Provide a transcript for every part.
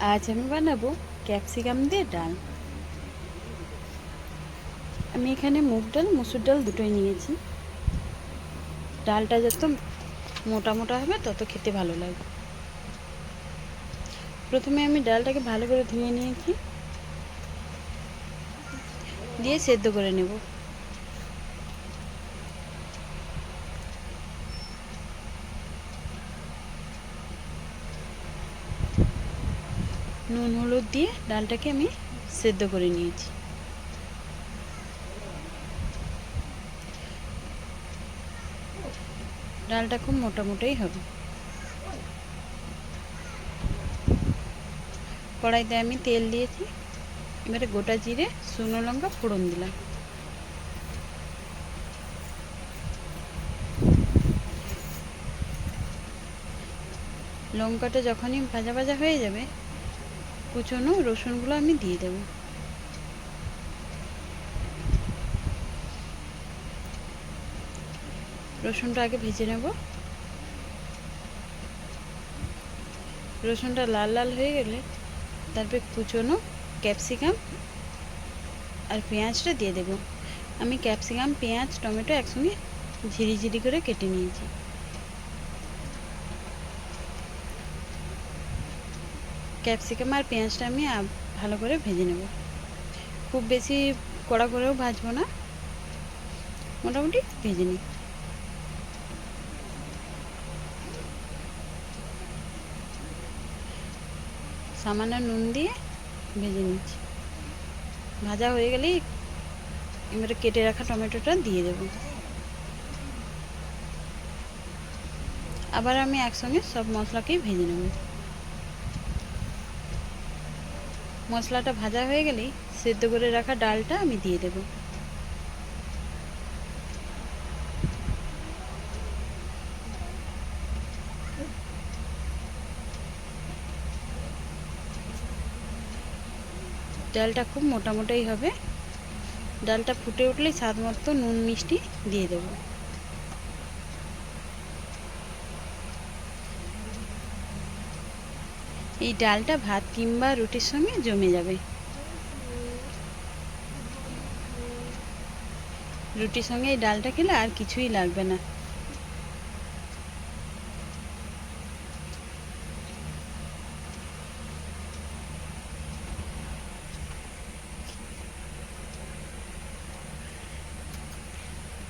আজ আমি বানাবো ক্যাপসিকাম দিয়ে ডাল। আমি এখানে মুগ ডাল, মুসুর ডাল দুটোই নিয়েছি। ডালটা যত মোটা মোটা হবে, তত খেতে ভালো লাগবে। প্রথমে আমি ডালটাকে ভালো করে ধুয়ে নিয়েছি। দিয়ে সেদ্ধ করে নেব। নুন, হলুদ দিয়ে ডালটাকে আমি সেদ্ধ করে নিয়েছি। ডালটা খুব মোটা মোটাই হবে। কড়াইতে আমি তেল দিয়েছি। এবারে গোটা জিরে, শুকনো লঙ্কা, ফোড়ন দিলাম। লঙ্কাটা যখনই ভাজা ভাজা হয়ে যাবে কুচনো রসুনগুলো আমি দিয়ে দেব। রসুনটা আগে ভেজে নেব। রসুনটা লাল লাল হয়ে গেলে তারপরে কুচনো ক্যাপসিকাম আর পেঁয়াজটা দিয়ে দেব। আমি ক্যাপসিকাম, পেঁয়াজ, টমেটো একসঙ্গে ঝিরি ঝিরি করে কেটে নিয়েছি। ক্যাপসিকাম আর পেঁয়াজটা আমি ভালো করে ভেজে নেব। খুব বেশি কড়া করেও ভাজবো না। মোটামুটি ভেজে নিই। সামান্য নুন দিয়ে ভেজে নিচ্ছি। ভাজা হয়ে গেলেই এবারে কেটে রাখা টমেটোটা দিয়ে দেব। আবার আমি একসঙ্গে সব মশলাকেই ভেজে নেব। মশলাটা ভাজা হয়ে গেলেই সেদ্ধ করে রাখা ডালটা আমি দিয়ে দেব। ডালটা খুব মোটা মোটাই হবে। ডালটা ফুটে উঠলেই স্বাদ মতো নুন, মিষ্টি দিয়ে দেব। এই ডালটা ভাত কিংবা রুটির সঙ্গে জমে যাবে। রুটির সঙ্গে এই ডালটা খেলে আর কিছুই লাগবে না।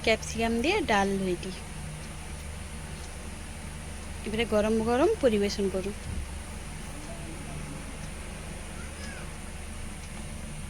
ক্যাপসিকাম দিয়ে ডাল রেডি এবারে গরম গরম পরিবেশন করুন।